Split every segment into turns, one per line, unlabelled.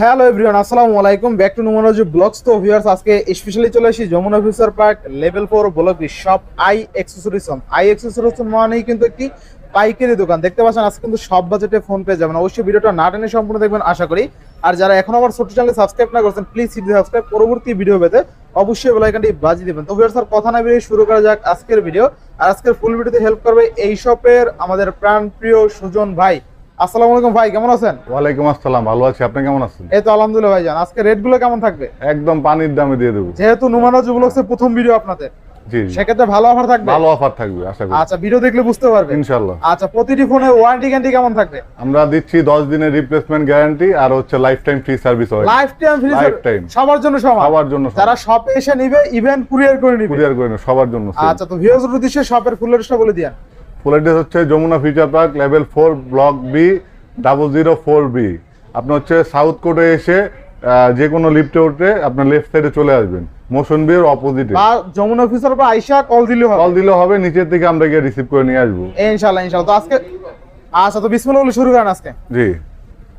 Hello everyone আসসালামু আলাইকুম। Back to numology blogs তো ভিউয়ার্স আজকে স্পেশালি চলে এসেছি Jamuna future park level four block shop I accessories I accessories মানেই কিন্তু একটি পাইকারি দোকান। দেখতে পাচ্ছেন, আজকে কিন্তু সব বাজেটে ফোন পেয়ে যাবেন। অবশ্যই ভিডিওটা না টেনে সম্পূর্ণ দেখবেন, আশা করি। আর যারা এখন আমার ছোট চ্যানেলে সাবস্ক্রাইব না করছেন প্লিজ সিটি সাবস্ক্রাইব পরবর্তী ভিডিও পেতে অবশ্যই বেল আইকনটি বাজিয়ে দিবেন। তো ভিউয়ার্স আর কথা না বেরিয়ে শুরু করা যাক আজকের ভিডিও আর আজকের ফুল ভিডিওতে হেল্প করবে এই শপের আমাদের প্রাণপ্রিয় সুজন ভাই। আসসালামু আলাইকুম ভাই কেমন আছেন?
ওয়ালাইকুম আসসালাম ভালো আছি। আপনি কেমন আছেন?
এই তো আলহামদুলিল্লাহ ভাইজান আজকে রেট কেমন থাকবে?
একদম পানির দামে দিয়ে দেবো।
যেহেতু নুমানজ ব্লগসের প্রথম ভিডিও আপনাদের
জি জি।
সেক্ষেত্রে ভালো অফার থাকবে?
ভালো অফার থাকবে আশা করি।
আচ্ছা ভিডিও দেখলে বুঝতে পারবে
ইনশাল্লাহ
আচ্ছা প্রতিটি ফোনে ওয়ারেন্টি গ্যারান্টি কেমন থাকবে?
আমরা দিচ্ছি দশ দিনের রিপ্লেসমেন্ট গ্যারান্টি আর হচ্ছে লাইফ টাইম ফ্রি সার্ভিস হয়
লাইফ টাইম ফ্রি। সবার জন্য সমান।
সবার জন্য
যারা শপে এসে নিবে ইভেন্ট কুরিয়ার করে নিবে।
কুরিয়ার করে নেব, সবার জন্য
আচ্ছা তো উদ্দেশ্যে শপের ফুল বলে দিয়ান।
ফুল অ্যাড্রেস হচ্ছে Jamuna future park level four block B double zero four B আপনি হচ্ছে সাউথ কোর্টে এসে যে কোনো লিফটে উঠে আপনার লেফট সাইডে চলে আসবেন। মোশন বিয়ের অপোজিটে
বা যমুনা অফিসার বা আইসা কল দিলে হবে।
কল দিলে হবে নিচের থেকে আমরা গিয়ে রিসিভ করে নিয়ে আসব।
ইনশাআল্লাহ ইনশাআল্লাহ। তো আজকে আচ্ছা তো বিসমিল্লাহ শুরু করেন আজকে।
জি।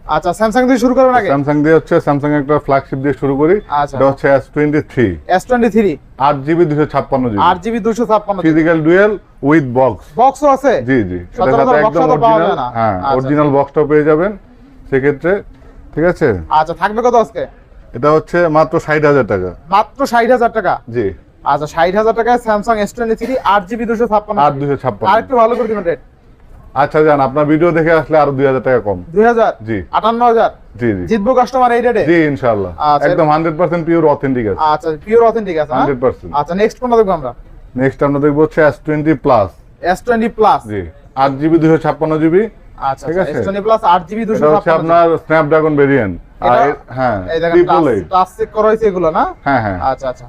আচ্ছা স্যামসাং দিয়ে শুরু করেন আগে?
স্যামসাং দিয়ে হচ্ছে স্যামসাং একটা ফ্ল্যাগশিপ দিয়ে শুরু করি।
আচ্ছা।
এটা হচ্ছে S twenty three
S twenty three
আট জিবি দুশো ছাপ্পান্ন জিবি
আট জিবি দুশো ছাপ্পান্ন
ফিজিক্যাল ডুয়েল উইথ বক্স
বক্সও আছে?
জি জি। সাথে একদম অরিজিনাল
না।
হ্যাঁ
আচ্ছা,
অরিজিনাল বক্সটাও পেয়ে যাবেন সেক্ষেত্রে ঠিক আছে?
আচ্ছা থাকবে কত আজকে?
এটা হচ্ছে মাত্র ষাট হাজার টাকা।
মাত্র ষাট হাজার টাকা?
জি।
আচ্ছা ষাট হাজার টাকায় স্যামসাং এস টোয়েন্টি থ্রি আট জিবি দুশো ছাপ্পান্ন
আট দুশো
আর একটু ভালো করে দিবেন রেট
আচ্ছা যান আপনার ভিডিও দেখে আসলে আরও দুই হাজার টাকা কম।
দুই হাজার?
জি।
আটান্ন হাজার?
জি জি।
জিতবো কাস্টমার এই রেটে
জি ইনশাল্লাহ
আচ্ছা।
একদম হান্ড্রেড পার্সেন্ট পিওর অথেন্টিক আছে।
আচ্ছা পিওর অথেন্টিক আছে হ্যাঁ?
হান্ড্রেড পার্সেন্ট
আচ্ছা নেক্সট কোনটা দেখব আমরা?
নেক্সট আমরা দেখব হচ্ছে S twenty plus
S twenty plus
জি আট জিবি দুশো ছাপ্পান্ন জিবি
আচ্ছা
ঠিক আছে।
এস টোয়েন্টি প্লাস আট জিবি দুশো
হচ্ছে আপনার স্ন্যাপড্রাগন ভেরিয়েন্ট হ্যাঁ ট্রিপল এইট
চেক করা হয়েছে এগুলো না?
হ্যাঁ হ্যাঁ।
আচ্ছা আচ্ছা।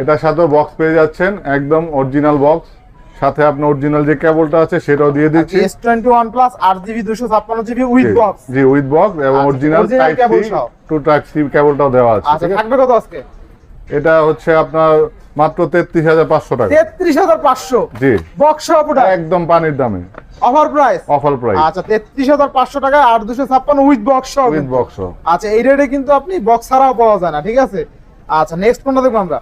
এটার সাথে বক্স পেয়ে যাচ্ছেন একদম অরিজিনাল বক্স সাথে আপনার অরিজিনাল যে কেবলটা আছে সেটাও দিয়ে দিচ্ছি।
এস টোয়েন্টি ওয়ান প্লাস আট জিবি দুশো ছাপ্পান্ন GB with box
G with box এবং original type C to type C কেবলটাও দেওয়া আছে
আচ্ছা থাকবে কত আজকে?
এটা হচ্ছে আপনার মাত্র তেত্রিশ হাজার পাঁচশো টাকা।
তেত্রিশ হাজার পাঁচশো?
জি।
বক্স পুটা
একদম পানির দামে।
অফার প্রাইস
অফার প্রাইস
আচ্ছা তেত্রিশ হাজার পাঁচশো টাকায় আট দুশো ছাপ্পান্ন উইথ বক্স
উইথ বক্স
আচ্ছা এই রেটে কিন্তু আপনি বক্স ছাড়াও পাওয়া যায় না ঠিক আছে? আচ্ছা নেক্সট কোনটা দেখব আমরা।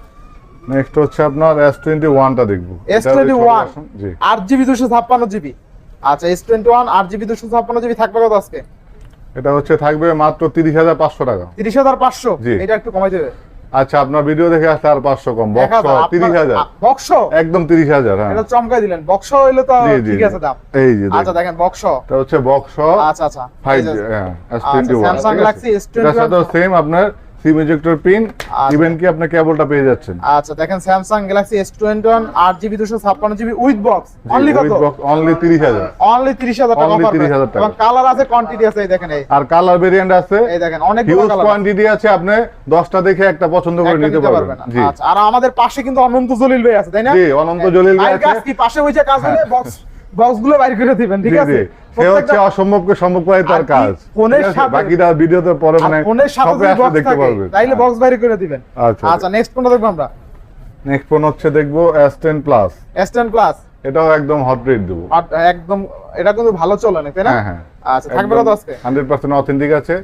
নেক্সট হচ্ছে আপনার এস টোয়েন্টি ওয়ানটা দেখব।
এস
এটা
টোয়েন্টি
ছোট
ওয়ান
version, জি।
আট জিবি দুশো ছাপ্পান্ন জিবি আচ্ছা এস টোয়েন্টি ওয়ান আট জিবি দুশো ছাপ্পান্ন জিবি থাকবে কত আজকে?
এটা হচ্ছে থাকবে মাত্র তিরিশ হাজার পাঁচশো টাকা।
তিরিশ হাজার পাঁচশো?
জি।
এটা একটু কমাই দেবে।
আচ্ছা আপনার ভিডিও দেখে আসলে আর পাঁচশো কম। বক্স
যায়,
তিরিশ
আপনার-
হাজার।
আ- বক্স
একদম তিরিশ হাজার হ্যাঁ।
এটা চমকাই দিলেন। বক্স হইলে তো ঠিক আছে দাম।
এই যে
আচ্ছা দেখেন। বক্স
এটা হচ্ছে বক্স
আচ্ছা আচ্ছা।
ফাইভ
এই
হ্যাঁ S twenty one
Samsung Galaxy S21
এটার সাথেও সেম আপনার সিম পিন
আচ্ছা।
ইভেন কি আপনার কেবলটা পেয়ে যাচ্ছেন?
আচ্ছা দেখেন Samsung Galaxy S twenty one আট জিবি দুশো ছাপ্পান্ন জিবি উইথ বক্স অনলি কত?
অনলি তিরিশ হাজার।
অনলি তিরিশ হাজার টাকা
Only
offer
30,000
price।
টাকা।
এবং কালার আছে কোয়ান্টিটি আছে এই দেখেন এই।
আর কালার ভেরিয়েন্ট আছে।
এই দেখেন অনেক কালার
কোয়ান্টিটি আছে। আপনি দশটা দেখে একটা পছন্দ করে নিতে পারবেন। জি।
আচ্ছা আর আমাদের পাশে কিন্তু অনন্ত জলিল ভাই আছে তাই না?
জি, অনন্ত জলিল ভাই
ভাইয়ের কাজ
আছে।
কি? পাশে বসে কাজ হলে বক্স বক্সগুলো বাইর করে দিবেন ঠিক আছে?
হচ্ছে অসম্ভবকে সম্ভব করে তার কাজ।
ফোনের
ঠিক আছে?
সাথে-
বাকিটা ভিডিওতে পরে মানে
ফোনের সাথে বক্স
দেখতে
থাকে
পারবেন
তাইলে বক্স বাইর করে দিবেন।
আচ্ছা
আচ্ছা। নেক্সট কোনটা দেখব আমরা?
নেক্সট ফোন হচ্ছে দেখব S ten plus
S ten plus
এটাও একদম হট রেট দেবো।
একদম এটা কিন্তু ভালো চলে না তাই না?
হ্যাঁ হ্যাঁ।
আচ্ছা থাকবে কত আজকে?
হান্ড্রেড পার্সেন্ট অথেন্টিক আছে।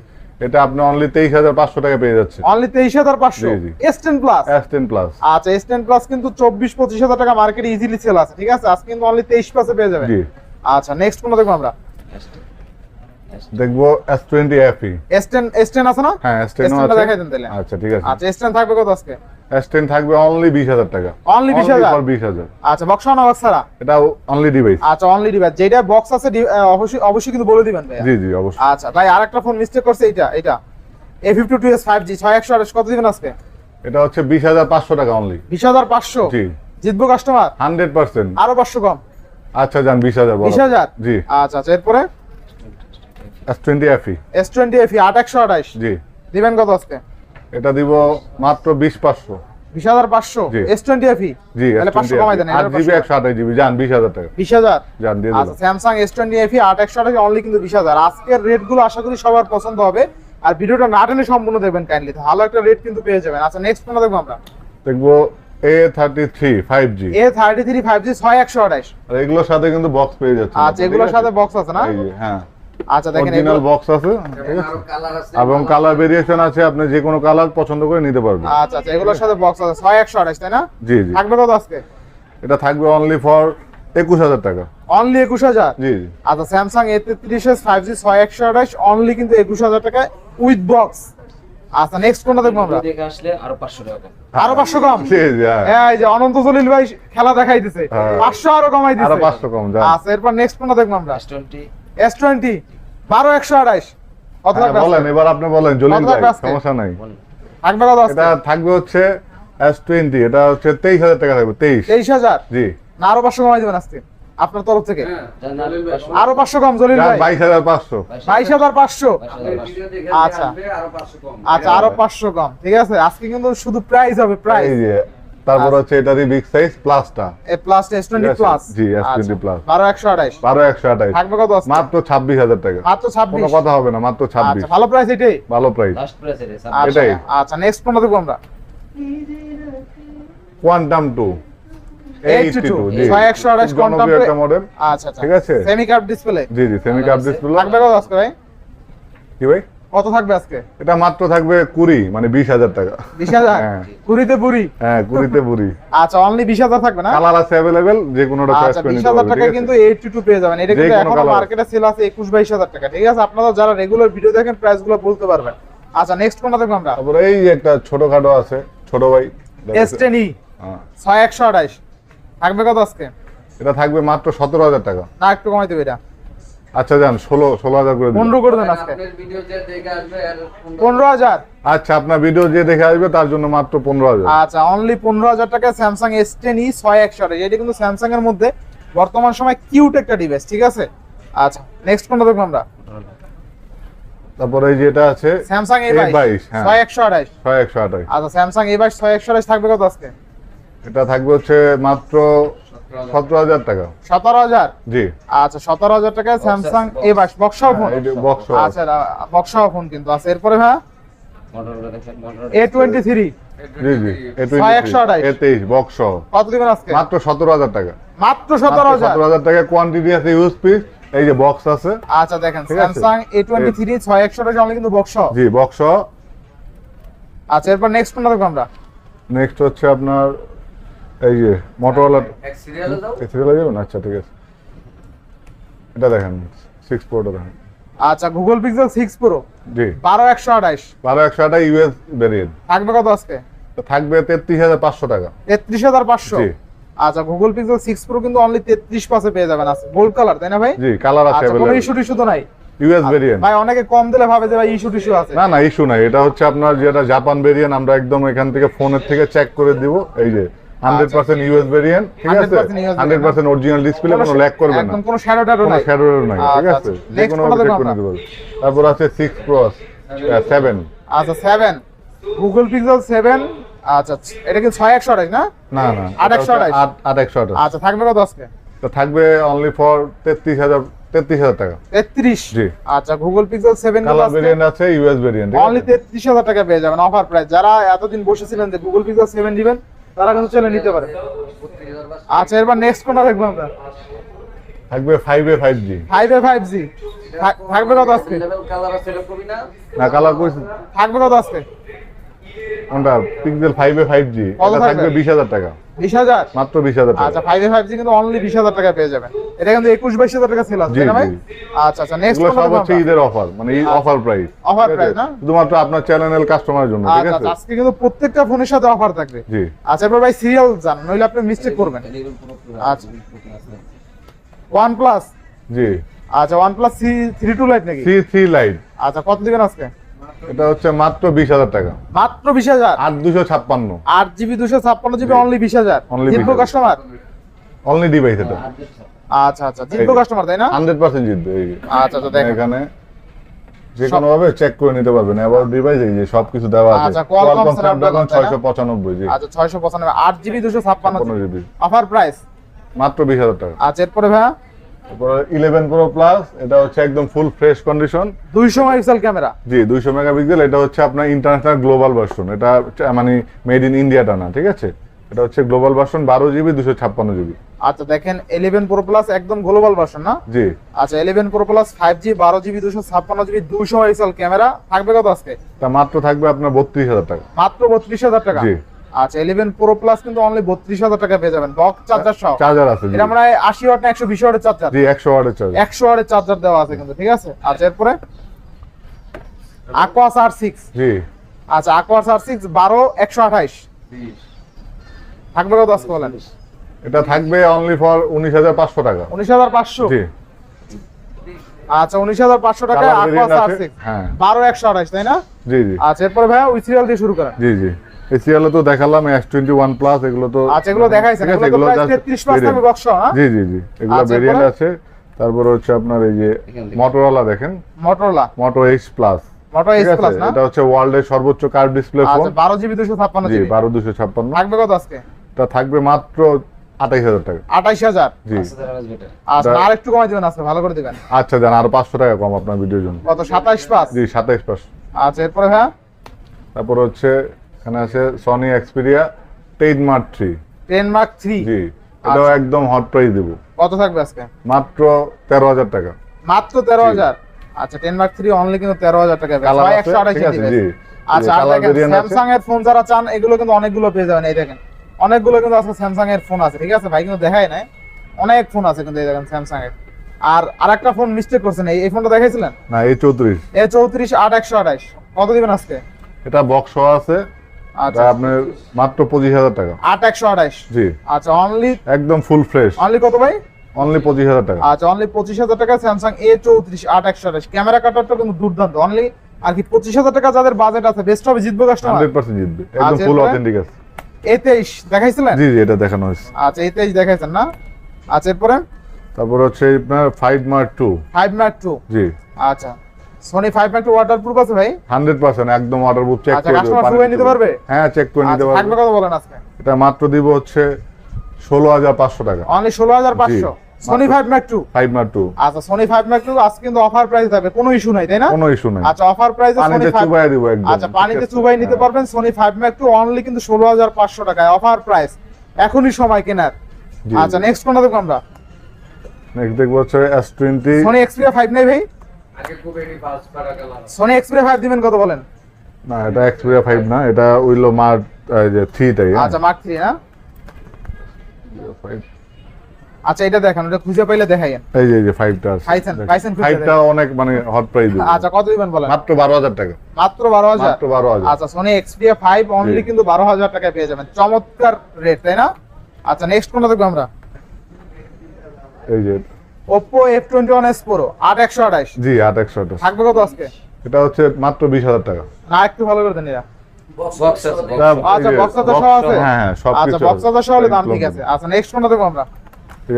এটা আপনি অনলি তেইশ হাজার পাঁচশো টাকা পেয়ে যাচ্ছে
অনলি তেইশ হাজার পাঁচশো?
জি, জি।
S ten plus
S ten plus
আচ্ছা এস টেন প্লাস কিন্তু চব্বিশ পঁচিশ হাজার টাকা মার্কেটে ইজিলি সেল আছে ঠিক আছে? আজকে কিন্তু অনলি তেইশ প্লাসে পেয়ে যাবেন।
জি।
আচ্ছা নেক্সট কোনটা দেখব আমরা?
দেখব S twenty FE
S ten S ten আছে না?
হ্যাঁ এস টেন
S10 টা দেখাই দেন তাহলে।
আচ্ছা ঠিক আছে।
আচ্ছা এস টেন থাকবে কত আজকে?
এস টেন থাকবে অনলি বিশ হাজার টাকা।
Only 20,000?
বিশ হাজার?
আচ্ছা বক্স না বক্স ছাড়া?
এটা অনলি ডিভাইস
আচ্ছা অনলি ডিভাইস যেটা বক্স আছে অবশ্যই অবশ্যই কিন্তু বলে দিবেন ভাই
জি জি অবশ্যই।
আচ্ছা ভাই আরেকটা ফোন মিস্টেক করছে এটা এটা A fifty two S five G ছয় একশো আঠাশ কত দিবেন আজকে?
এটা হচ্ছে বিশ হাজার পাঁচশো টাকা অনলি
বিশ হাজার পাঁচশো?
জি।
জিতবো কাস্টমার
হান্ড্রেড পার্সেন্ট
আরও পাঁচশো কম।
আচ্ছা যান বিশ হাজার
বিশ হাজার?
জি।
আচ্ছা আচ্ছা এরপরে?
S twenty FE
S twenty FE আট একশো আঠাশ
জি।
দিবেন কত আজকে?
এটা দিব মাত্র বিশ পাঁচশো।
বিশ হাজার পাঁচশো?
জি।
এস টোয়েন্টি এফি
জি
তাহলে পাঁচশো কমাই দেন
আট জিবি একশো আঠাশ যান বিশ হাজার টাকা।
বিশ হাজার?
যান দিয়ে
আচ্ছা
দিলাম
অনলি কিন্তু হাজার। আজকের রেটগুলো আশা করি সবার পছন্দ হবে। আর ভিডিওটা না টেনে সম্পূর্ণ দেখবেন কাইন্ডলি ভালো একটা রেট কিন্তু পেয়ে যাবেন। আচ্ছা নেক্সট কোনটা দেখব আমরা?
দেখব A thirty three five G
A thirty three five G ছয় একশো আঠাশ।
আর এগুলোর সাথে কিন্তু বক্স পেয়ে যাচ্ছে
আচ্ছা এগুলোর সাথে বক্স আছে না?
হ্যাঁ।
আচ্ছা দেখেন
অরিজিনাল বক্স আছে এবং কালার ভেরিয়েশন আছে। আপনি যে কোনো কালার পছন্দ করে নিতে পারবেন।
আচ্ছা আচ্ছা এগুলোর সাথে বক্স আছে ছয় একশো আঠাশ তাই না?
জি জি।
থাকবে কত আজকে?
এটা থাকবে অনলি ফর একুশ হাজার টাকা।
অনলি একুশ হাজার?
জি জি।
আচ্ছা স্যামসাং এ তেত্রিশ এস ফাইভ জি ছয় একশো আঠাশ অনলি কিন্তু একুশ হাজার টাকায় উইথ বক্স আচ্ছা নেক্সট কোনটা দেখব আমরা?
দেখে আসলে আরও পাঁচশো টাকা
আরও পাঁচশো কম?
জি জি হ্যাঁ।
এই যে অনন্ত জলিল ভাই খেলা দেখাই দিছে
হ্যাঁ।
পাঁচশো আরও কমাই দিছে।
আরও পাঁচশো কম
আচ্ছা এরপর নেক্সট কোনটা দেখব আমরা?
এস টোয়েন্টি
এস টোয়েন্টি বারো একশো কত
হ্যাঁ, বলেন এবার আপনি বলেন জলিল ভাই সমস্যা নাই।
থাকবে কত
এটা থাকবে হচ্ছে এস টোয়েন্টি এটা হচ্ছে তেইশ হাজার টাকা থাকবে তেইশ।
তেইশ হাজার?
জি।
না আরও পাঁচশো কমাই দেবেন আজকে। আপনার তরফ থেকে?
হ্যাঁ,
আরও পাঁচশো কম জলিল ভাই?
বাইশ হাজার পাঁচশো।
বাইশ হাজার পাঁচশো? আচ্ছা। আচ্ছা আরও পাঁচশো কম ঠিক আছে? আজকে কিন্তু শুধু প্রাইস হবে প্রাইস
তারপর হচ্ছে এটারই বিগ সাইজ প্লাসটা
এ প্লাস এস টোয়েন্টি
ঠিক আছে?
প্লাস
জি, S20 plus।
বারো একশো আঠাইশ।
বারো একশো আঠাইশ।
থাকবে কত আজকে?
মাত্র ছাব্বিশ হাজার টাকা।
মাত্র ছাব্বিশ।
কোনো কথা হবে না মাত্র ছাব্বিশ।
আচ্ছা ভালো প্রাইস এটাই?
ভালো প্রাইস
লাস্ট প্রাইস এটা
আচ্ছা
এটাই।
আচ্ছা নেক্সট কোনটা দেখব আমরা?
কোয়ান্টাম টু
82
আছে?
ভাই?
টাকা।
পেয়ে যাবেন। এটা মার্কেটে আছে টাকা। ঠিক আছে? আপনারা যারা রেগুলার ভিডিও দেখেন পারবেন। আচ্ছা নেক্সট আমরা?
এই একটা ছোটখাটো আছে ছোট ভাই।
থাকবে কত আজকে?
এটা থাকবে মাত্র সতেরো হাজার টাকা।
না একটু কমাই দেবে এটা।
আচ্ছা যান ষোলো ষোলো হাজার করে দিন
পনেরো করে দেন আজকে।
আপনার ভিডিও যে দেখে আসবে আর
পনেরো হাজার?
আচ্ছা আপনার ভিডিও যে দেখে আসবে তার জন্য মাত্র পনেরো হাজার।
আচ্ছা অনলি পনেরো হাজার টাকায় স্যামসাং এস টেন ই ছয় একশো এটা কিন্তু স্যামসাং এর মধ্যে বর্তমান সময় কিউট একটা ডিভাইস ঠিক আছে? আচ্ছা নেক্সট কোনটা দেখব আমরা?
তারপরে এই যেটা আছে
স্যামসাং এ
A22,
বাইশ
হ্যাঁ।
ছয় একশো আঠাইশ
ছয় একশো আঠাশ।
আচ্ছা স্যামসাং এ বাইশ ছয় একশো আঠাইশ থাকবে কত আজকে?
এটা থাকবে হচ্ছে মাত্র সতেরো হাজার টাকা।
সতেরো হাজার?
জি।
আচ্ছা সতেরো হাজার টাকায় স্যামসাং এ বাইশ বক্সা ফোন আচ্ছা বক্সা ফোন কিন্তু আছে। এরপরে এ টোয়েন্টি থ্রি
মাত্র সতেরো হাজার টাকা।
মাত্র সতেরো হাজার?
হাজার টাকা কোয়ান্টিটি আছে ইউজ পিস এই যে বক্স আছে।
আচ্ছা দেখেন স্যামসাং এ টোয়েন্টি থ্রি ছয় একশো টাকা কিন্তু বক্স
জি বক্স
আচ্ছা এরপর নেক্সট কোনটা দেখব আমরা?
নেক্সট হচ্ছে আপনার এই যে মোটরওয়ালা
সিরিয়ালে
যাবেন আচ্ছা ঠিক আছে। এটা দেখেন সিক্স প্রোটা দেখেন।
আচ্ছা গুগল পিক্সেল সিক্স প্রো
জি।
বারো একশো আঠাইশ
বারো একশো আটা ইউএস ভেরিয়েন্ট
থাকবে কত আজকে?
থাকবে তেত্রিশ হাজার পাঁচশো টাকা।
তেত্রিশ হাজার পাঁচশো? আচ্ছা গুগল পিক্সেল সিক্স প্রো কিন্তু অনলি তেত্রিশ পাশে পেয়ে যাবেন আছে গোল্ড কালার তাই না ভাই?
জি কালার আছে
আচ্ছা কোনো ইস্যু টিস্যু তো নাই।
ইউএস ভেরিয়েন্ট
ভাই অনেকে কম দিলে ভাবে যে ভাই ইস্যু টিস্যু আছে।
না না ইস্যু নাই। এটা হচ্ছে আপনার যেটা জাপান ভেরিয়েন্ট আমরা একদম এখান থেকে ফোনের থেকে চেক করে দিব। এই যে হান্ড্রেড পার্সেন্ট ইউএস ভেরিয়েন্ট ঠিক আছে?
100% US
hundred percent original display কোনো ল্যাক করবে না।
একদম কোনো শ্যাডো নাই।
শ্যাডো নাই ঠিক
আচ্ছা,
আছে?
আচ্ছা।
যে
Next
কোনো চেক করে নিতে পারবে। তারপর আছে সিক্স প্রো সেভেন
আচ্ছা সেভেন গুগল পিক্সেল সেভেন আচ্ছা আচ্ছা। এটা কি ছয় একশো আঠাইশ না?
না না
আট একশো আঠাশ?
আট আট একশো আঠাশ।
আচ্ছা থাকবে কত আজকে?
তো থাকবে অনলি ফর তেত্রিশ হাজার তেত্রিশ হাজার টাকা।
তেত্রিশ?
জি।
আচ্ছা Google Pixel seven
colour variant আছে ইউএস ভেরিয়েন্ট
অনলি তেত্রিশ হাজার টাকা পেয়ে যাবেন অফার প্রাইস যারা এতদিন বসেছিলেন যে গুগল পিক্সেল সেভেন দিবেন তারা কিন্তু চলে নিতে পারে। আচ্ছা এবার নেক্সট কোনটা দেখব আমরা?
থাকবে five A five G
five A five G থাকবে কত আজকে?
লেভেল কালার আছে এরকমই না?
না কালার কইছি।
থাকবে কত আজকে?
কোনটা? Pixel five A five G থাকবে? বিশ হাজার টাকা।
বিশ হাজার?
মাত্র বিশ হাজার
আচ্ছা ফাইভ এ ফাইভ জি কিন্তু অনলি বিশ হাজার টাকা পেয়ে যাবেন। এটা কিন্তু একুশ বাইশ হাজার টাকা সেল আছে
জি,
তাই না ভাই? আচ্ছা আচ্ছা নেক্সট
সব হচ্ছে ঈদের অফার মানে অফার প্রাইস
Offer price না?
শুধুমাত্র আপনার চ্যানেল কাস্টমারের জন্য ঠিক
আচ্ছা
আছে?
আচ্ছা, আজকে কিন্তু প্রত্যেকটা ফোনের সাথে অফার থাকবে।
জি।
আচ্ছা এবার ভাই সিরিয়াল জান নইলে আপনি মিস্টেক করবেন। আচ্ছা। ওয়ান প্লাস
জি।
আচ্ছা one plus C three two lite নাকি?
সি থ্রি লাইট
আচ্ছা কত দিবেন আজকে?
এটা হচ্ছে মাত্র বিশ হাজার টাকা।
মাত্র বিশ হাজার?
আট দুশো ছাপ্পান্ন।
আট জিবি দুশো ছাপ্পান্ন জিবি অনলি বিশ হাজার? জিতবো কাস্টমার
অনলি ডিভাইস এটা।
আচ্ছা আচ্ছা জিতবো কাস্টমার তাই না?
হান্ড্রেড পার্সেন্ট জিতবে
আচ্ছা আচ্ছা দেখেন।
এখানে যে কোনো ভাবে চেক করে নিতে পারবেন। এবার ডিভাইস এই যে সবকিছু দেওয়া আছে।
আচ্ছা, Snapdragon
ছয়শো পঁচানব্বই জি
আচ্ছা ছয়শো পঁচানব্বই। আট জিবি দুশো ছাপ্পান্ন
পনেরো জিবি।
অফার প্রাইস
মাত্র বিশ হাজার টাকা।
আচ্ছা এরপরে
তারপরে ইলেভেন প্রো প্লাস এটা হচ্ছে একদম ফুল ফ্রেশ কন্ডিশন
দুইশো মেগাপিক্সেল ক্যামেরা।
জি দুইশো মেগাপিক্সেল এটা হচ্ছে আপনার ইন্টারন্যাশনাল গ্লোবাল ভার্সন এটা মানে মেড ইন ইন্ডিয়াটা না ঠিক আছে? এটা হচ্ছে গ্লোবাল ভার্সন বারো জিবি দুশো ছাপ্পান্ন জিবি
আচ্ছা দেখেন ইলেভেন প্রো প্লাস একদম গ্লোবাল ভার্সন না?
জি।
আচ্ছা eleven pro plus five G বারো জিবি দুশো ছাপ্পান্ন জিবি মেগাপিক্সেল ক্যামেরা। থাকবে কত আজকে?
তা মাত্র থাকবে আপনার বত্রিশ হাজার টাকা।
মাত্র বত্রিশ হাজার টাকা?
জি।
আচ্ছা ইলেভেন প্রো প্লাস কিন্তু অনলি বত্রিশ হাজার টাকা পেয়ে যাবেন। বক্স চার্জার সহ।
চার্জার আছে
এটা আমরা ওয়াট না ওয়াটের চার্জার
জি একশো ওয়াটের চার্জার
একশো ওয়াটের চার্জার দেওয়া আছে কিন্তু ঠিক আছে? আচ্ছা এরপরে? আকোয়াস আর সিক্স
জি।
আচ্ছা আকোয়াস আর সিক্স বারো একশো আঠাইশ। থাকবে কত আজকে বলেন?
এটা থাকবে অনলি ফর উনিশ হাজার পাঁচশো টাকা।
উনিশ হাজার পাঁচশো?
জি।
আচ্ছা উনিশ হাজার পাঁচশো টাকায়
Colour
আকোয়াস আর
আছে?
সিক্স
হ্যাঁ।
বারো একশো আঠাইশ তাই না?
জি জি।
আচ্ছা এরপরে ভাইয়া উই সিরিয়াল দিয়ে শুরু করেন।
জি জি। এসিএল তো দেখালাম এস টোয়েন্টি ওয়ান প্লাস এগুলো তো
আচ্ছা এগুলো দেখাইছেন
আছে,
এগুলো তেত্রিশ পাঁচ
variant।
বক্স
জি জি জি এগুলো
আচ্ছা,
ভেরিয়েন্ট আছে। তারপরে হচ্ছে আপনার এই যে
এখান
দেখেন।
Motorola
Moto H plus
plus
এটা হচ্ছে ওয়ার্ল্ডের সর্বোচ্চ কার্ভ ডিসপ্লে ফোন
আচ্ছা বারো জিবি দুশো ছাপ্পান্ন
জি বারো দুশো ছাপ্পান্ন।
থাকবে কত আজকে?
এটা থাকবে মাত্র আঠাইশ হাজার টাকা।
আঠাইশ হাজার?
জি।
পাঁচ।
আচ্ছা আর একটু কমাই দিবেন আজকে ভালো করে দিবেন।
আচ্ছা দেন আরও পাঁচশো টাকা কম আপনার ভিডিওর জন্য।
কত সাতাইশ পাঁচ?
জি সাতাইশ পাঁচশো
আচ্ছা এরপরে হ্যাঁ?
তারপর হচ্ছে এখানে আছে Sony Xperia ten mark three
ten mark three
জি এটাও
আচ্ছা।
একদম হট প্রাইস দেবো।
কত থাকবে আজকে?
মাত্র তেরো হাজার টাকা।
মাত্র তেরো হাজার? আচ্ছা টেন মার্ক থ্রি অনলি কিন্তু তেরো হাজার টাকা একশো আঠাশ
জি।
আচ্ছা আর
কালার
দেখেন
ভেরিয়েন্ট আছে?
স্যামসাং এর ফোন যারা চান এগুলো কিন্তু অনেকগুলো পেয়ে যাবেন এই দেখেন। অনেকগুলো কিন্তু আজকে স্যামসাং এর ফোন আছে ঠিক আছে? ভাই কিন্তু দেখাই নাই। অনেক ফোন আছে কিন্তু এই দেখেন স্যামসাং এর। আর আরেকটা ফোন মিস্টেক করছেন এই ফোনটা দেখাইছিলেন?
না এই চৌত্রিশ।
এ চৌত্রিশ আট একশো কত দিবেন আজকে?
এটা বক্স আছে
আচ্ছা।
আপনার মাত্র পঁচিশ হাজার টাকা।
আট একশো আঠাইশ
জি।
আচ্ছা অনলি
একদম ফুল ফ্রেশ
অনলি কত ভাই?
অনলি পঁচিশ হাজার টাকা।
আচ্ছা অনলি পঁচিশ হাজার টাকা স্যামসাং এ চৌত্রিশ আট একশো আঠাশ। ক্যামেরা কাটারটা কিন্তু দুর্দান্ত। অনলি আর কি পঁচিশ হাজার টাকা যাদের বাজেট আছে বেস্ট হবে জিতবো কাস্টমার
হান্ড্রেড পার্সেন্ট জিতবে। একদম
আচ্ছা,
ফুল
এরপরে?
অথেন্টিক আছে।
এ তেইশ দেখাইছিলেন?
জি জি এটা দেখানো হয়েছে।
আচ্ছা এ তেইশ দেখাইছেন না? আচ্ছা এরপরে?
তারপর হচ্ছে আপনার ফাইভ মার্ক টু
ফাইভ ম্যাট টু
জি।
আচ্ছা। সোনি ফাইভ ম্যাট টু ওয়াটার আছে ভাই?
হান্ড্রেড পার্সেন্ট একদম অর্ডার বুক চেক
আচ্ছা,
করে দেবো,
শুয়ে নিতে পারবে?
হ্যাঁ চেক করে নিতে
আচ্ছা, থাকবে কত বলেন আজকে?
এটা মাত্র দিব হচ্ছে ষোলো হাজার পাঁচশো টাকা।
অনলি ষোলো হাজার পাঁচশো?
জি,
সোনি
মাত্র।
ফাইভ ম্যাট টু
ফাইভ মার্ক টু
আচ্ছা সোনি ফাইভ ম্যাট টু আজকে কিন্তু অফার প্রাইস থাকবে কোনো ইস্যু নাই তাই না?
কোনো ইস্যু নেই।
আচ্ছা অফার প্রাইসে সোনি
পানিতে
ফাইভ
চুবাই দিব একদম
আচ্ছা পানিতে চুবাই নিতে। পারবেন Sony five mark two only কিন্তু ষোলো হাজার পাঁচশো টাকায় অফার প্রাইস এখনই সময় কেনার। আচ্ছা নেক্সট কোনটা দেখব আমরা?
নেক্সট দেখব হচ্ছে S twenty
Sony Xperia five নাই ভাই?
এটি
সোনি এক্সপিরিয়া ফাইভ দিবেন কত বলেন?
না এটা এক্সপিরিয়া ফাইভ না এটা উইলো মার্ক যে থ্রিটাই
আচ্ছা মার্ক থ্রি না আচ্ছা এটা দেখান ওটা খুঁজে পাইলে দেখাইয়েন।
এই যে এই যে আছে।
পাইছেন- পাইছেন খুঁজে
অনেক মানে হট প্রাইস
আচ্ছা কত দিবেন বলেন?
মাত্র বারো হাজার টাকা।
মাত্র বারো হাজার?
মাত্র বারো হাজার।
আচ্ছা সোনি এক্সপিরিয়া ফাইভ অনলি কিন্তু বারো হাজার টাকায় পেয়ে যাবেন। চমৎকার রেট তাই না? আচ্ছা নেক্সট কোনটা দেখব আমরা?
এই যে
Oppo F twenty one S pro আট একশো আঠাইশ
জি আট একশো আঠাশ।
থাকবে কত আজকে?
এটা হচ্ছে মাত্র বিশ হাজার টাকা।
না একটু ভালো করে দেন এরা।
বক্স আছে
এটা
box।
আচ্ছা, বক্স আছে,
box
সব আছে?
হ্যাঁ হ্যাঁ সব
আচ্ছা বক্স হলে দাম ঠিক আছে। আচ্ছা নেক্সট কোনটা দেখব আমরা?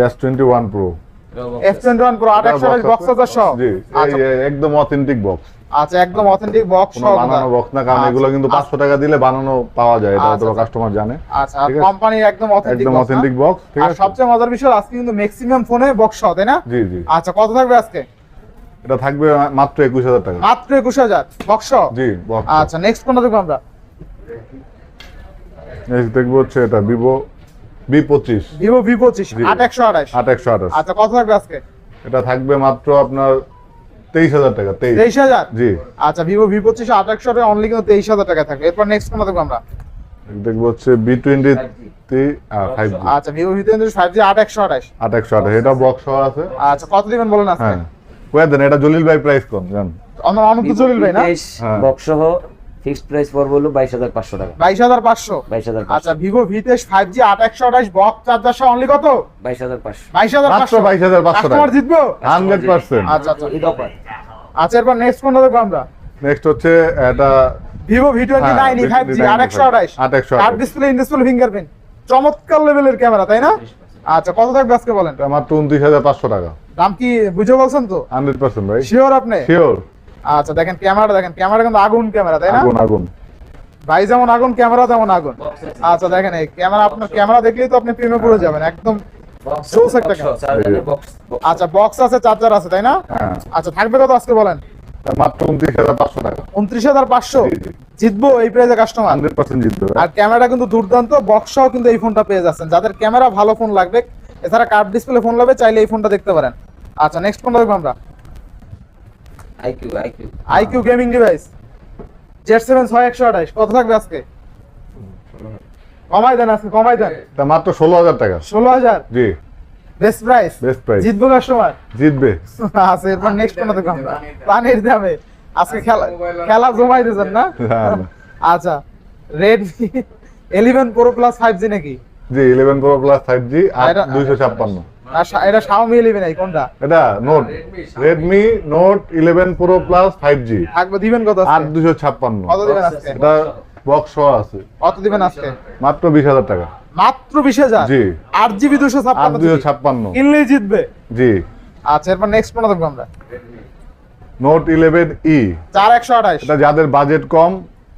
এস টোয়েন্টি ওয়ান প্রো
এটাও box আছে।
টোয়েন্টি ওয়ান প্রো আট একশো আঠাশ বক্স হাজার সহ
জি এই
আচ্ছা।
একদম অথেন্টিক বক্স
আচ্ছা একদম অথেন্টিক বক্স সহ
বানানো বক্স না কারণ
আচ্ছা,
এগুলো কিন্তু
আচ্ছা,
পাঁচশো টাকা দিলে বানানো পাওয়া যায় এটা
আচ্ছা,
হয়তো
আচ্ছা।
কাস্টমার জানে।
আচ্ছা কোম্পানির একদম অথেন্টিক
একদম অথেন্টিক বক্স ঠিক
আর সবচেয়ে মজার বিষয় আজকে কিন্তু ম্যাক্সিমাম ফোনে বক্স সহ তাই না?
জি জি।
আচ্ছা কত থাকবে আজকে?
এটা থাকবে মাত্র একুশ হাজার টাকা।
মাত্র একুশ হাজার বক্স সহ?
জি বক্স
আচ্ছা নেক্সট কোনটা দেখব আমরা?
নেক্সট দেখব হচ্ছে এটা ভিভো বি পঁচিশ।
ভিভো ভি পঁচিশ
জি।
আট একশো আঠাশ।
আট একশো আঠাশ।
আচ্ছা কত থাকবে আজকে?
এটা থাকবে মাত্র আপনার তেইশ হাজার টাকা তেইশ।
হাজার?
জি।
আচ্ছা ভিভো ভি পঁচিশ আট একশো অনলি কিন্তু তেইশ হাজার টাকা থাকবে। এরপর নেক্সট কোনটা দেখব আমরা?
দেখব হচ্ছে বি টোয়েন্টি ফাইভ জি
আচ্ছা Vivo V twenty five G আট একশো আঠাশ।
আট একশো আঠাশ এটা বক্স সহ আছে।
আচ্ছা কত দিবেন বলেন আজকে?
হ্যাঁ। দেন এটা জলিল ভাই প্রাইস কম জান?
আমার জলিল ভাই না।
বক্স সহ ফিক্সড প্রাইস পড়বে হলো বাইশ হাজার পাঁচশো টাকা।
বাইশ হাজার পাঁচশো?
বাইশ হাজার
আচ্ছা ভিভো ভি তেইশ ফাইভ জি আট একশো আঠাশ বক্স চার্জার সহ অনলি কত?
বাইশ হাজার পাঁচশো।
বাইশ হাজার
মাত্র
পাঁচশো
বাইশ হাজার পাঁচশো
কাস্টমার
টাকা।
জিতবো?
Hundred percent.
আচ্ছা আচ্ছা
ঈদ অফার
আচ্ছা এরপর নেক্সট কোনটা দেখব আমরা?
নেক্সট হচ্ছে এটা
ভিভো ভি টোয়েন্টি
হ্যাঁ,
নাইন ফাইভ জি আট একশো আঠাশ।
828
card display in display fingerprint চমৎকার লেভেলের ক্যামেরা তাই না? আচ্ছা কত থাকবে আজকে বলেন?
আমার মাত্র উনত্রিশ হাজার পাঁচশো টাকা।
দাম কি বুঝে বলছেন তো?
হান্ড্রেড পার্সেন্ট ভাই।
শিওর আপনি?
শিওর
আচ্ছা দেখেন ক্যামেরা দেখেন ক্যামেরা কিন্তু আগুন ক্যামেরা তাই না?
আগুন আগুন।
ভাই যেমন আগুন ক্যামেরা তেমন আগুন। আচ্ছা দেখেন এই ক্যামেরা আপনার ক্যামেরা দেখলেই তো আপনি প্রেমে পড়ে যাবেন একদম Shows একটা
বক্স
আচ্ছা বক্স আছে চার্জার আছে তাই না?
হ্যাঁ।
আচ্ছা থাকবে কত আজকে বলেন?
মাত্র উনত্রিশ হাজার পাঁচশো টাকা।
উনত্রিশ হাজার পাঁচশো। জিতবো এই প্রাইজে কাস্টমার
হান্ড্রেড পার্সেন্ট জিতবে
আর ক্যামেরা কিন্তু দুর্দান্ত বক্স সহ কিন্তু এই ফোনটা পেয়ে যাচ্ছেন। যাদের ক্যামেরা ভালো ফোন লাগবে এছাড়া কার্ড ডিসপ্লে ফোন লাগবে চাইলে এই ফোনটা দেখতে পারেন। আচ্ছা নেক্সট ফোনটা দেখব আমরা।
IQOO iQOO.
IQOO gaming device. Z seven ছয় একশো আঠাইশ কত থাকবে আজকে? কমাই দেন আজকে কমাই দেন।
তা মাত্র ষোলো হাজার টাকা।
ষোলো হাজার?
জি।
Best price?
Best price.
জিতবো কাস্টমার?
জিতবে।
আচ্ছা এরপর নেক্সট ফোনটা দেখব আমরা? পানির দামে। আজকে খেলা খেলা জমাই দিয়েছেন না। আচ্ছা Redmi eleven pro plus five G নাকি?
জি eleven pro plus five G আর দুইশো ছাপ্পান্ন।
এটা শাওমি ইলেভেন এই কোনটা?
এটা note Redmi note eleven pro plus five G
থাকবে দিবেন কত
দুশো ছাপ্পান্ন।
কত দিবেন আজকে?
এটা বক্স সহ আছে।
কত দিবেন আজকে?
মাত্র বিশ হাজার টাকা।
মাত্র বিশ হাজার?
জি।
আট জিবি দুশো
আট
ছাপ্পান্ন
দুশো ছাপ্পান্ন।
কিনলেই জিতবে।
জি।
আচ্ছা এরপর নেক্সট ফোন দেখব আমরা।
নোট ইলেভেন ই
চার একশো আঠাইশ
এটা যাদের বাজেট কম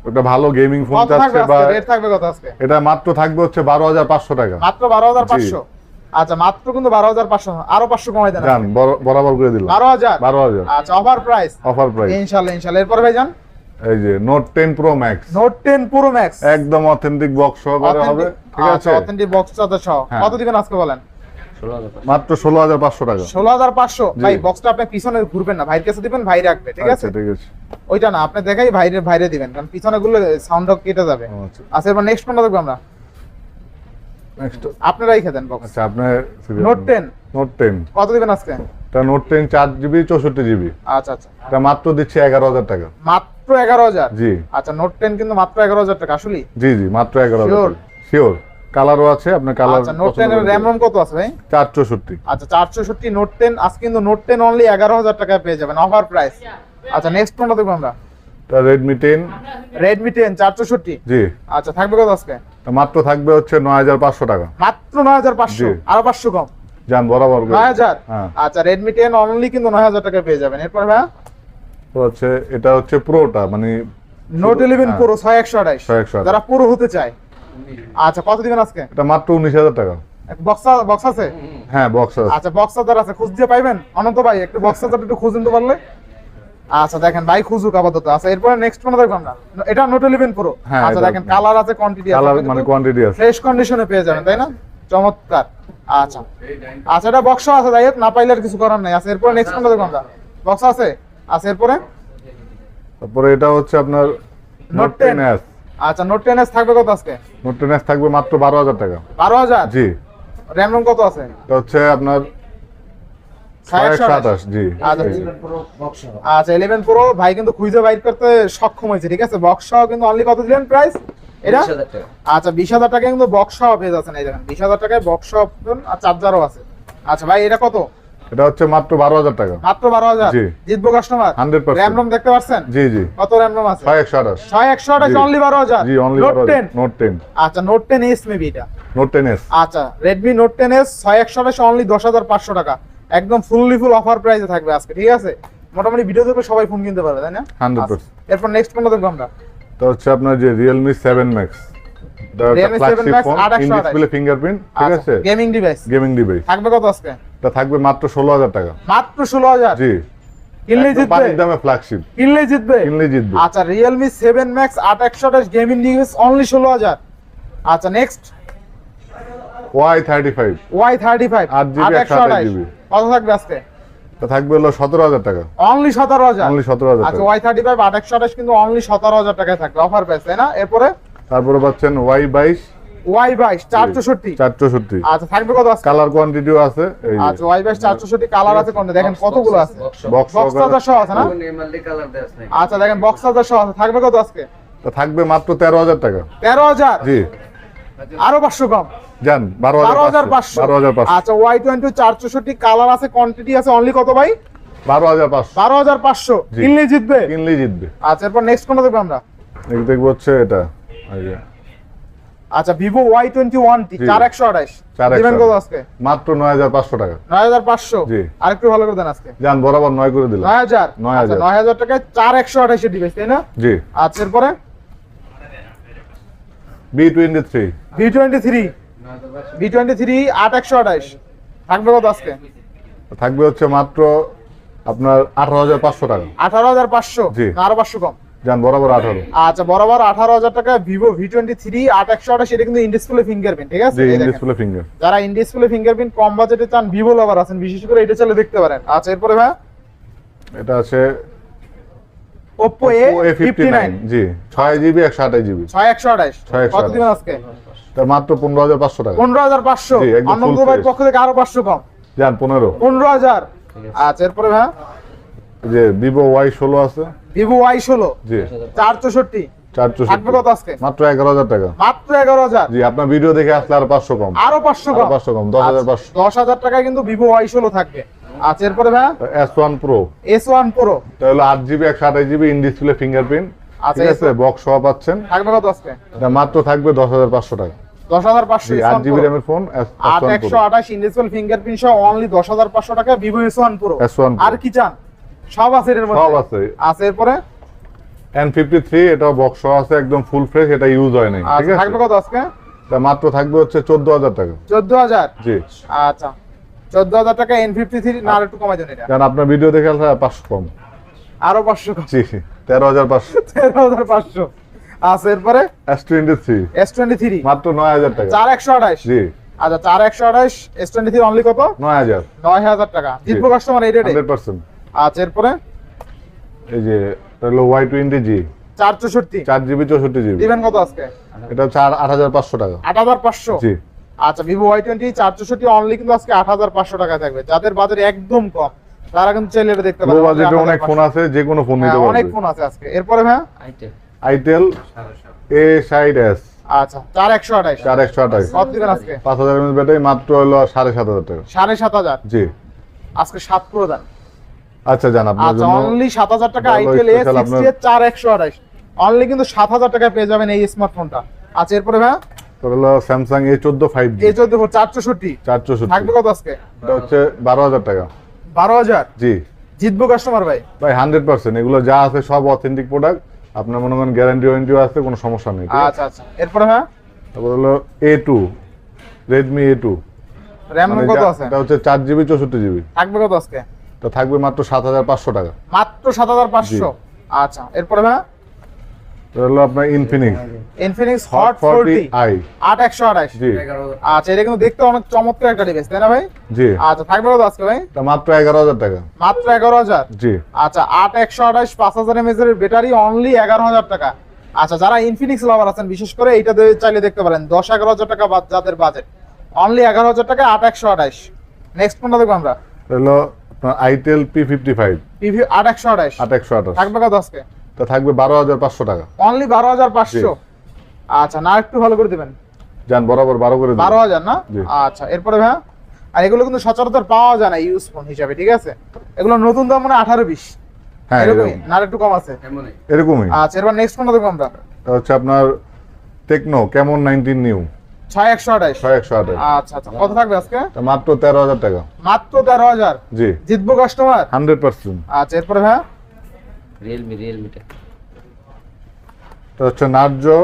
একটা ভালো গেমিং ফোন চাচ্ছে বা
রেট থাকবে কত আজকে?
এটা মাত্র থাকবে হচ্ছে বারো হাজার পাঁচশো টাকা।
মাত্র বারো হাজার
জি।
পাঁচশো? আচ্ছা মাত্র কিন্তু বারো হাজার পাঁচশো। আরও পাঁচশো কমাই দেন
বরাবর করে দিলাম।
বারো হাজার?
বারো হাজার।
আচ্ছা অফার প্রাইস
অফার প্রাইস
ইনশাল্লাহ ইনশাল্লাহ। এরপর ভাই যান
এই যে note pro max
note pro max
একদম অথেন্টিক বক্স সহকারে হবে ঠিক আছে?
অথেন্টিক বক্স সহ।
হ্যাঁ।
কত দিবেন আজকে বলেন।
মাত্র ষোলো হাজার পাঁচশো টাকা।
ষোলো হাজার পাঁচশো। ভাই বক্সটা আপনি পিছনে ঘুরবেন না। ভাইয়ের কাছে দিবেন ভাই রাখবে ঠিক আছে?
আচ্ছা ঠিক আছে।
ওইটা না আপনি দেখাই ভাইরে ভাইরে দিবেন। কারণ পিছনে গুলো সাউন্ড কেটে যাবে।
আচ্ছা।
আচ্ছা এবার নেক্সট কোনটা দেখব আমরা?
নেক্সট
আপনারাই খেতেন বক্স
আচ্ছা আপনার
নোট টেন
নোট টেন
কত দিবেন আজকে?
এটা নোট টেন চার জিবি চৌষট্টি জিবি
আচ্ছা আচ্ছা।
এটা মাত্র দিচ্ছে এগারো হাজার টাকা।
মাত্র এগারো হাজার?
জি।
আচ্ছা নোট টেন কিন্তু মাত্র এগারো হাজার টাকা আসলে
জি জি মাত্র এগারো হাজার শিওর কালারও আছে আপনার কালার
আচ্ছা নোট টেন এর র্যাম রোম কত আছে ভাই?
চার চৌষট্টি।
আচ্ছা চারশোষট্টি নোট টেন আজকে কিন্তু নোট টেন অনলি এগারো হাজার টাকায় পেয়ে যাবেন অফার প্রাইস আচ্ছা নেক্সট কোনটা দেখব আমরা?
রেডমি টেন
রেডমি টেন চারশোষট্টি
জি।
আচ্ছা থাকবে কত আজকে?
মাত্র থাকবে হচ্ছে নয় হাজার পাঁচশো টাকা।
মাত্র নয় হাজার পাঁচশো? আরও পাঁচশো কম?
যান বরাবর।
নয় হাজার?
হ্যাঁ।
আচ্ছা রেডমি টেন অনলি কিন্তু নয় হাজার টাকায় পেয়ে যাবেন। এরপর ভাইয়া?
তো হচ্ছে এটা হচ্ছে প্রোটা মানে
নোট ইলেভেন। পুরো ছয় একশো আঠাইশ
6128
যারা পুরো হতে চায়। আচ্ছা কত দিবেন আজকে?
এটা মাত্র উনিশ হাজার টাকা।
বক্সা বক্স আছে?
হ্যাঁ বক্স আছে।
আচ্ছা বক্স আছে খুঁজ দিয়ে পাইবেন? অনন্ত ভাই একটু বক্স একটু খুঁজুন তো পারলে। আচ্ছা দেখেন ভাই খুঁজুক আপাতত আচ্ছা এরপরে নেক্সট কোন দেখব আমরা। এটা নোট ইলেভেন পুরো আচ্ছা দেখেন কালার আছে কোয়ান্টিটি
কালার মানে কোয়ান্টিটি আছে।
ফ্রেশ কন্ডিশনে পেয়ে যাবেন তাই না? চমৎকার। আচ্ছা। আচ্ছা এটা বক্স আছে হোক, না পাইলে আর কিছু করার নাই। আচ্ছা এরপরে নেক্সট কোনটা দেখব আমরা। বক্স আছে? আচ্ছা এরপরে?
তারপরে এটা হচ্ছে আপনার নোট
Note
টেন
10
এস
আচ্ছা নোট টেন এস থাকবে কত আজকে?
নোট টেন এস থাকবে মাত্র বারো হাজার টাকা।
বারো হাজার?
জি।
র্যাম রোম কত আছে?
এটা হচ্ছে আপনার
ছয় একশো
একশো
আঠাশ।
আঠাশ জি
আচ্ছা। আচ্ছা ইলেভেন প্রো ভাই কিন্তু খুঁজে বাইর করতে সক্ষম হয়েছে ঠিক আছে? বক্স সহ কিন্তু অনলি কত দিলেন প্রাইস এটা?
বিশ হাজার টাকা।
আচ্ছা বিশ হাজার টাকা কিন্তু বক্স সহ পেয়ে যাচ্ছেন এই দেখেন বিশ হাজার টাকায় বক্স সহ আর চার্জারও আছে। আচ্ছা ভাই এটা কত?
এটা হচ্ছে মাত্র বারো হাজার টাকা।
মাত্র বারো হাজার? জিতবো কাস্টমার
100%
র্যাম রোম দেখতে পাচ্ছেন?
জি জি।
কত র্যাম রোম আছে?
ছয় একশো আঠাশ।
ছয় একশো আঠাশ অনলি বারো হাজার?
জি only
note ten
note ten
আচ্ছা নোট টেন এস মেবি এটা।
নোট টেন এস
আচ্ছা রেডমি নোট টেন এস ছয় একশো আঠাশ অনলি দশ হাজার পাঁচশো টাকা। একদম ফুললি ফুল অফার প্রাইসে থাকবে আজকে ঠিক আছে? মোটামুটি ভিডিও দেখলে সবাই ফোন কিনতে পারবে তাই না?
100%
আচ্ছা, এরপর নেক্সট কোনটা দেখব আমরা?
তো হচ্ছে আপনার যে
Realme 7 Max
ফিঙ্গারপ্রিন্ট ঠিক আচ্ছা, আছে?
গেমিং ডিভাইস
গেমিং ডিভাইস
থাকবে কত আজকে?
থাকবে মাত্র 16000 টাকা।
মাত্র 16000
জি।
জিতবে?
দামে ফ্ল্যাগশিপ
কিনলে জিতবে?
ইনলি জিতবে।
আচ্ছা Realme 7 Max 8128 gaming device only 16000 আচ্ছা next Y35 Y35
8GB 128GB
কত থাকবে আজকে?
থাকবে হলো সতেরো হাজার টাকা।
অনলি সতেরো হাজার?
অনলি সতেরো হাজার
আচ্ছা ওয়াই থার্টি ফাইভ আট কিন্তু অনলি সতেরো হাজার টাকায় থাকবে। অফার প্রাইস তাই না? এরপরে?
তারপরে পাচ্ছেন ওয়াই বাইশ।
ওয়াই বাইশ চার চৌষট্টি
চার চৌষট্টি।
আচ্ছা থাকবে কত আজকে?
কালার কোয়ান্টিটিও আছে
আচ্ছা ওয়াই বাইশ চার চৌষট্টি কালার আছে কোনটা? দেখেন কতগুলো আছে
বক্স
বক্স চার্জার সহ আছে না?
আছে?
আচ্ছা দেখেন বক্স চার্জার সহ আছে। থাকবে কত আজকে?
থাকবে মাত্র তেরো হাজার টাকা।
তেরো হাজার?
জি।
আরও পাঁচশো কম।
যান বারো
হাজার পাঁচশো আচ্ছা ওয়াই টোয়েন্টি চার চৌষট্টি কালার আছে কোয়ান্টিটি আছে অনলি কত ভাই?
বারো হাজার পাঁচশো।
বারো হাজার পাঁচশো। কিনলে জিতবে?
কিনলেই জিতবে।
আচ্ছা এরপর নেক্সট কোনটা দেখব আমরা?
দেখব হচ্ছে এটা।
আচ্ছা Vivo Y twenty one T চার একশো
4128
দিবেন কত আজকে?
মাত্র নয় হাজার পাঁচশো টাকা।
নয় হাজার পাঁচশো?
জি।
আরেকটু ভালো করে দেন আজকে।
যান বরাবর নয় করে দিলাম।
নয় হাজার?
নয়
আচ্ছা
হাজার।
নয় হাজার টাকায় চার একশো আঠাইশের ডিভাইস তাই না?
জি।
আচ্ছা এরপরে?
V twenty three
V twenty three V twenty three আট একশো আঠাইশ থাকবে কত আজকে?
থাকবে হচ্ছে মাত্র আপনার আঠারো হাজার পাঁচশো টাকা।
আঠারো হাজার পাঁচশো?
জি।
না আরও পাঁচশো কম?
যান বরাবর আঠারো।
আচ্ছা বরাবর আঠারো হাজার টাকা ভিভো ভি টোয়েন্টি থ্রি আট একশো আঠাশ এটা কিন্তু ইনডিসপ্লে ফিঙ্গারপ্রিন্ট ঠিক আছে? এই
ডিসপ্লে ফিঙ্গার
যারা ইনডিসপ্লে ফিঙ্গারপ্রিন্ট কম বাজেটে চান ভিভো লাভার আছেন বিশেষ করে এটা চলে দেখতে পারেন। আচ্ছা এরপরে ভাই?
এটা আছে
নাইন
নাইন জি। ছয় জিবি একশো আঠাশ জিবি
কত। আজকে?
তার মাত্র পনেরো হাজার পাঁচশো টাকা।
পনেরো হাজার পাঁচশো।
জি, একদম fresh।
পক্ষ থেকে আরও পাঁচশো কম।
যান পনেরো।
পনেরো হাজার। আচ্ছা এরপরে ভাই
যে ওয়াই ষোলো আছে।
ভিভো ওয়াই ষোলো।
জি।
চার চৌষট্টি।
চার
থাকবে কত আজকে?
মাত্র এগারো হাজার টাকা।
মাত্র এগারো হাজার।
জি আপনার ভিডিও দেখে আসলে আর পাঁচশো কম।
আরও পাঁচশো কম।
পাঁচশো কম দশ হাজার পাঁচশো।
দশ হাজার টাকায় কিন্তু ভিভো ওয়াই ষোলো থাকবে। আচ্ছা এরপরে ভাই?
S one pro
S one pro
এটা হলো আট GB GB in display fingerprint
আচ্ছা,
ঠিক আছে? বক্স সহ পাচ্ছেন।
থাকবে কত আজকে?
এটা মাত্র থাকবে দশ হাজার পাঁচশো টাকা।
দশ হাজার পাঁচশো
জি আট জিবি র্যামের ফোন
আট একশো আঠাশ ইন্ডিসপ্ল ফিঙ্গারপ্রিন্ট সহ অনলি দশ হাজার পাঁচশো টাকা Vivo S one pro
S one
আর কি চান? সব আছে এর
সব আছে।
আছে এরপরে?
এন ফিফটি থ্রি এটা বক্স সহ আছে একদম ফুল ফ্রেশ এটা ইউজ হয় নাই। ঠিক
আচ্ছা
আছে?
থাকবে কত আজকে?
এটা মাত্র থাকবে হচ্ছে চোদ্দ হাজার টাকা।
চোদ্দ হাজার?
জি।
আচ্ছা। চোদ্দ হাজার টাকা এন ফিফটি থ্রি না আর একটু কমাই দেন এটা।
কারণ আপনার ভিডিও দেখে আসলে আর পাঁচশো কম।
আরও পাঁচশো কম।
জি তেরো হাজার পাঁচশো।
তেরো হাজার পাঁচশো। আচ্ছা এরপরে?
S twenty three
S twenty three
মাত্র নয় হাজার টাকা।
চার একশো আঠাশ।
জি।
আচ্ছা চার একশো আঠাশ এস টোয়েন্টি থ্রি অনলি কত?
নয় হাজার।
নয় হাজার টাকা। জিতবো কাস্টমার এই রেটে
হান্ড্রেড পার্সেন্ট।
আচ্ছা এরপরে?
এই যে হলো ওয়াই টোয়েন্টি জি
চার চৌষট্টি।
চার জিবি চৌষট্টি জিবি
দিবেন কত আজকে?
এটা হচ্ছে আর আট হাজার পাঁচশো টাকা।
আট হাজার পাঁচশো।
জি।
আচ্ছা ভিভো ওয়াই টোয়েন্টি চার চৌষট্টি অনলি কিন্তু আজকে আট হাজার পাঁচশো টাকা থাকবে। যাদের বাজারে একদম কম তারা কিন্তু চাইলে এটা দেখতে
বাজেটে অনেক ফোন আছে যে কোনো ফোন নিতে
অনেক ফোন আছে আজকে। এরপরে ভাই
আইটেল
আইটেল এ সাইড এস
আচ্ছা চার একশো আঠাশ।
চার একশো আঠাশ।
কত দিবেন আজকে?
পাঁচ হাজার এমএস ব্যাটারি মাত্র হলো সাড়ে সাত হাজার টাকা।
সাড়ে সাত হাজার?
জি।
আজকে সাত প্রো
আচ্ছা জান আপনার
আচ্ছা
জন্য
অনলি সাত হাজার টাকা আইটেল এ সিক্সটি চার একশো আঠাশ। অনলি কিন্তু সাত হাজার টাকা পেয়ে যাবেন এই স্মার্টফোনটা আচ্ছা এরপরে ভাই
হলো স্যামসাং এ চোদ্দ ফাইভ
এই চোদ্দ চার চৌষট্টি থাকবে কত আজকে?
এটা হচ্ছে বারো হাজার টাকা।
বারো হাজার?
জি।
জিতবো কাস্টমার ভাই।
ভাই হান্ড্রেড পার্সেন্ট এগুলো যা আছে সব অথেন্টিক প্রোডাক্ট আপনার মনে করেন গ্যারান্টি ওয়ারেন্টিও আছে কোনো সমস্যা নেই
আচ্ছা আচ্ছা। এরপরে হ্যাঁ?
তারপর হলো A two Redmi A two
RAM কত আছে?
এটা হচ্ছে চার জিবি চৌষট্টি জিবি।
থাকবে কত আজকে?
এটা থাকবে মাত্র সাত হাজার পাঁচশো টাকা।
মাত্র সাত হাজার পাঁচশো। আচ্ছা এরপরে ভাই
এটা হলো আপনার Infinix
Infinix
hot
hot
forty
forty
i
আট একশো আঠাশ।
জি।
আচ্ছা এটা কিন্তু দেখতে অনেক চমৎকার একটা ডিভাইস তাই না ভাই?
জি।
আচ্ছা থাকবে কত আজকে ভাই?
মাত্র এগারো হাজার টাকা।
মাত্র এগারো হাজার?
জি।
আচ্ছা হাজার এমএস এর ব্যাটারি অনলি এগারো হাজার টাকা। আচ্ছা যারা ইনফিনিক্স লাভার আছেন বিশেষ করে এইটা চাইলে দেখতে পারেন দশ এগারো হাজার টাকা বা- যাদের বাজেট অনলি এগারো হাজার টাকা আট একশো আঠাশ। নেক্সট কোনটা দেখব আমরা?
হলো itel P fifty five
TV আট একশো আঠাশ।
আট একশো আঠাশ।
থাকবে কত আজকে?
তা থাকবে বারো হাজার পাঁচশো টাকা।
অনলি বারো হাজার পাঁচশো? আচ্ছা না একটু ভালো করে দিবেন।
যান বরাবর বারো করে।
বারো হাজার না? আচ্ছা এরপরে ভাই আর এগুলো কিন্তু সচরাচর পাওয়া যায় না ইউজ ফোন হিসাবে ঠিক আছে? এগুলো নতুন দাম মানে আঠারো বিশ।
হ্যাঁ
এরকমই না একটু কম আছে?
এমনই।
এরকমই।
আচ্ছা এরপর নেক্সট কোনটা দেখব আমরা?
এটা হচ্ছে আপনার টেকনো কেমন নাইনটিন নিউ
ছয় একশো আঠাশ।
ছয় একশো আঠাশ।
আচ্ছা আচ্ছা কত থাকবে আজকে?
মাত্র তেরো হাজার টাকা।
মাত্র তেরো হাজার?
জি।
জিতবো কাস্টমার
হান্ড্রেড পার্সেন্ট।
আচ্ছা এরপরে ভাই
রিয়েলমি রিয়েলমিটা
এটা হচ্ছে নার্জো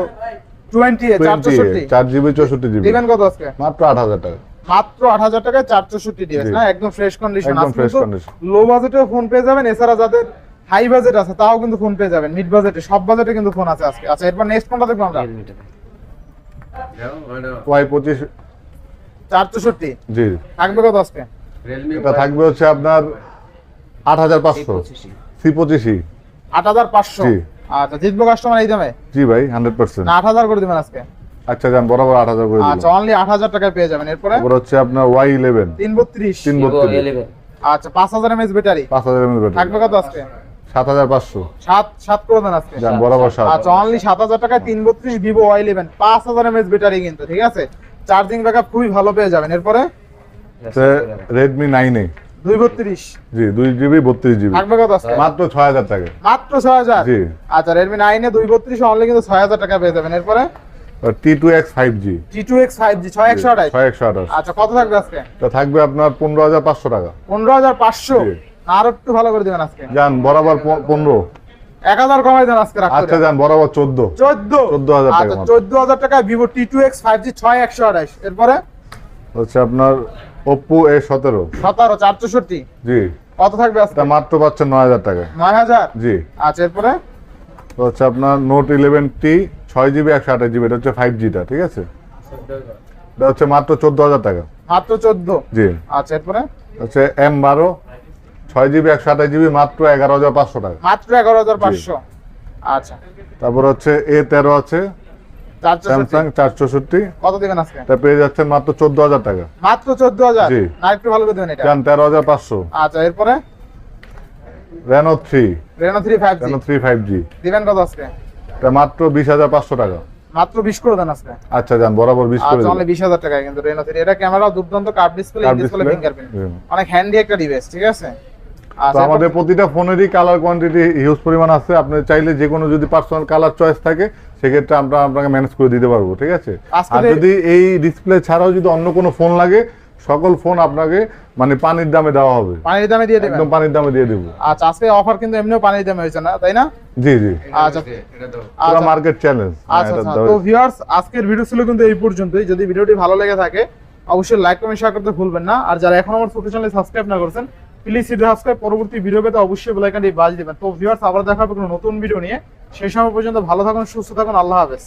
টোয়েন্টি চার
টোয়েন্টি
চৌষট্টি
চার জিবি চৌষট্টি জিবি।
দিবেন কত আজকে?
মাত্র আট হাজার টাকা।
মাত্র আট হাজার টাকায় চার চৌষট্টি ডিভাইস
জি।
না? একদম ফ্রেশ কন্ডিশন
একদম fresh condition।
লো বাজেটেও ফোন পেয়ে যাবেন এছাড়া যাদের হাই বাজেট আছে তাও কিন্তু ফোন পেয়ে যাবেন। মিড বাজেটে সব বাজেটে কিন্তু ফোন আছে আজকে। আচ্ছা এরপর নেক্সট কোনটা দেখব আমরা।
রিয়েলমিটা
ওয়াই পঁচিশ।
চার চৌষট্টি
জি।
থাকবে কত আজকে?
এটা থাকবে হচ্ছে আপনার আট হাজার পাঁচশো সি পঁচিশই
আট হাজার পাঁচশো। আচ্ছা জিতবো কাস্টমার এই দামে?
জি ভাই হান্ড্রেড পার্সেন্ট
আট হাজার করে দিবেন আজকে।
আচ্ছা যান বরাবর আট হাজার করে
আচ্ছা অনলি আট হাজার টাকায় পেয়ে যাবেন। এরপরে?
হচ্ছে আপনার ওয়াই ইলেভেন
তিন বত্রিশ।
তিন
ভিভো
বত্রিশ।
এলেভেন
আচ্ছা পাঁচ হাজার এমএস ব্যাটারি।
পাঁচ হাজার এমএস
থাকবে
ব্যাটারি
কত আজকে?
সাত হাজার পাঁচশো।
সাত সাত করে দেন আজকে।
যান বরাবর সাত।
আচ্ছা অনলি সাত হাজার টাকায় তিন বত্রিশ ভিভো ওয়াই ইলেভেন পাঁচ হাজার এমএস ব্যাটারি কিন্তু ঠিক আছে? চার্জিং ব্যাকআপ খুবই ভালো পেয়ে যাবেন। এরপরে?
রেডমি নাইন এ
দুই বত্রিশ।
জি দুই জিবি বত্রিশ জিবি
থাকবে কত আজকে?
মাত্র ছয় হাজার টাকা।
মাত্র ছয় হাজার?
জি।
আচ্ছা রেডমি নাইনে দুই বত্রিশ অনলি কিন্তু ছয় হাজার টাকা পেয়ে যাবেন। এরপরে?
T two X five G
T two X five G ছয় একশো আঠাশ।
ছয় একশো আঠাশ।
আচ্ছা কত থাকবে আজকে?
তা থাকবে আপনার পনেরো হাজার পাঁচশো টাকা।
পনেরো হাজার পাঁচশো?
জি।
আরও একটু ভালো করে দিবেন আজকে।
যান বরাবর প- পনেরো।
এক হাজার কমাই দেন আজকে
আচ্ছা যান বরাবর চোদ্দ।
চোদ্দ?
14,000 টাকা
আচ্ছা। চোদ্দ হাজার টাকা Vivo T two X five G ছয় একশো আঠাশ। এরপরে?
হচ্ছে আপনার এ সতেরো।
সতেরো চার
জি।
কত থাকবে আজকে?
এটা মাত্র পাচ্ছেন নয় হাজার টাকায়
নয় হাজার?
জি।
আচ্ছা এরপরে?
তো হচ্ছে আপনার নোট ইলেভেন টি ছয় জিবি একশো আঠাশ জিবি এটা হচ্ছে ফাইভ জিটা ঠিক আছে? এটা হচ্ছে মাত্র চোদ্দ হাজার টাকা।
মাত্র চোদ্দ?
জি।
আচ্ছা এরপরে?
হচ্ছে এম বারো ছয় জিবি একশো আঠাশ জিবি মাত্র এগারো হাজার পাঁচশো টাকা।
মাত্র এগারো হাজার পাঁচশো। আচ্ছা।
তারপর হচ্ছে এ তেরো আছে
চারশো
স্যামসাং চার চৌষট্টি
কত দিবেন আজকে?
এটা পেয়ে যাচ্ছেন মাত্র চোদ্দ হাজার টাকা।
মাত্র চোদ্দ হাজার?
জি।
না একটু ভালো করে দেবেন এটা।
তেরো হাজার পাঁচশো।
আচ্ছা এরপরে?
Reno three
Reno three five
Reno three five G
দিবেন কত আজকে?
এটা মাত্র বিশ হাজার পাঁচশো টাকা।
মাত্র বিশ করে দেন আজকে।
আচ্ছা যান বরাবর বিশ করে
আচ্ছা
দিন।
অনলি টাকা কিন্তু রেনো থ্রি এটা ক্যামেরা দুর্দান্ত কার্ভ ডিসপ্লে ডিসপ্লে ফিঙ্গারপ্রিন্ট অনেক হ্যান্ডি একটা ডিভাইস ঠিক আছে?
তো আমাদের প্রতিটা ফোনেরই কালার কোয়ান্টিটি হিউজ পরিমাণ আছে। আপনি চাইলে যে কোনো যদি পার্সোনাল কালার চয়েস থাকে সেক্ষেত্রে আমরা আপনাকে ম্যানেজ করে দিতে পারব ঠিক আছে? আর যদি এই ডিসপ্লে ছাড়াও যদি অন্য কোনো ফোন লাগে সকল ফোন আপনাকে মানে পানির দামে দেওয়া হবে।
পানির দামে দিয়ে দেবেন?
একদম পানির দামে দিয়ে দেবো।
আচ্ছা আজকে অফার কিন্তু এমনিও পানির দামে হয়েছে না তাই না?
জি জি।
আচ্ছা।
এটা তো
পুরো
আচ্ছা।
মার্কেট চ্যালেঞ্জ
আচ্ছা আচ্ছা। তো ভিউয়ার্স আজকের ভিডিও ছিল কিন্তু এই পর্যন্তই। যদি ভিডিওটি ভালো লেগে থাকে অবশ্যই লাইক কমেন্ট শেয়ার করতে ভুলবেন না। আর যারা এখন আমার ছোট চ্যানেল সাবস্ক্রাইব না করছেন প্লিজ সাবস্ক্রাইব, পরবর্তী ভিডিও পেতে অবশ্যই বেল আইকনটি বাজ দিবেন। তো ভিউয়ার্স আবার দেখা হবে কোনো নতুন ভিডিও নিয়ে। সেই সময় পর্যন্ত ভালো থাকুন, সুস্থ থাকুন, আল্লাহ হাফেজ।